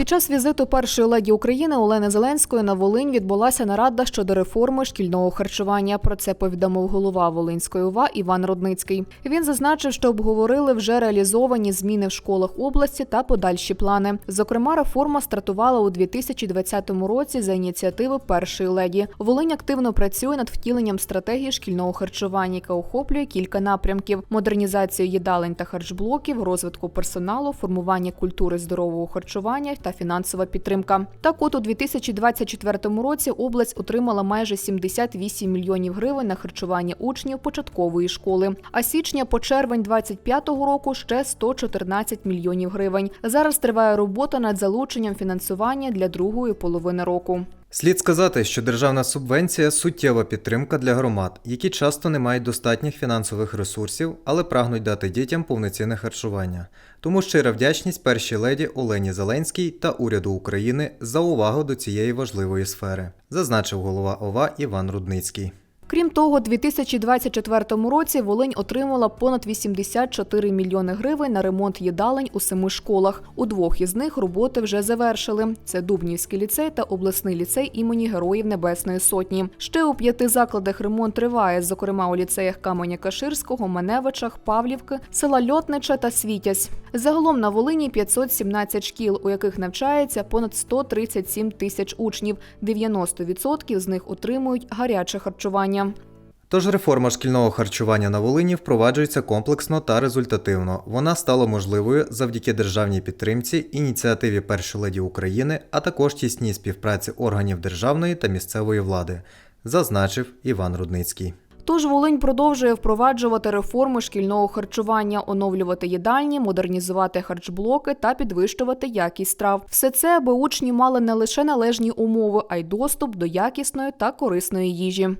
Під час візиту першої леді України Олени Зеленської на Волинь відбулася нарада щодо реформи шкільного харчування. Про це повідомив голова Волинської ОВА Іван Родницький. Він зазначив, що обговорили вже реалізовані зміни в школах області та подальші плани. Зокрема, реформа стартувала у 2020 році за ініціативи першої леді. Волинь активно працює над втіленням стратегії шкільного харчування, яка охоплює кілька напрямків: модернізацію їдалень та харчблоків, розвитку персоналу, формування культури здорового харчування та фінансова підтримка. Так, от у 2024 році область отримала майже 78 мільйонів гривень на харчування учнів початкової школи. А січня по червень 2025 року ще 114 мільйонів гривень. Зараз триває робота над залученням фінансування для другої половини року. Слід сказати, що державна субвенція суттєва підтримка для громад, які часто не мають достатніх фінансових ресурсів, але прагнуть дати дітям повноцінне харчування. Тому щира вдячність першій леді Олені Зеленській та уряду України за увагу до цієї важливої сфери, зазначив голова ОВА Іван Рудницький. Крім того, у 2024 році Волинь отримала понад 84 мільйони гривень на ремонт їдалень у семи школах. У двох із них роботи вже завершили. Це Дубнівський ліцей та обласний ліцей імені Героїв Небесної Сотні. Ще у п'яти закладах ремонт триває, зокрема у ліцеях Каменя Каширського, Маневичах, Павлівки, села Льотнича та Світязь. Загалом на Волині 517 шкіл, у яких навчається понад 137 тисяч учнів. 90% з них отримують гаряче харчування. Тож реформа шкільного харчування на Волині впроваджується комплексно та результативно. Вона стала можливою завдяки державній підтримці, ініціативі першої леді України, а також тісній співпраці органів державної та місцевої влади, зазначив Іван Рудницький. Тож Волинь продовжує впроваджувати реформи шкільного харчування, оновлювати їдальні, модернізувати харчблоки та підвищувати якість страв. Все це, аби учні мали не лише належні умови, а й доступ до якісної та корисної їжі.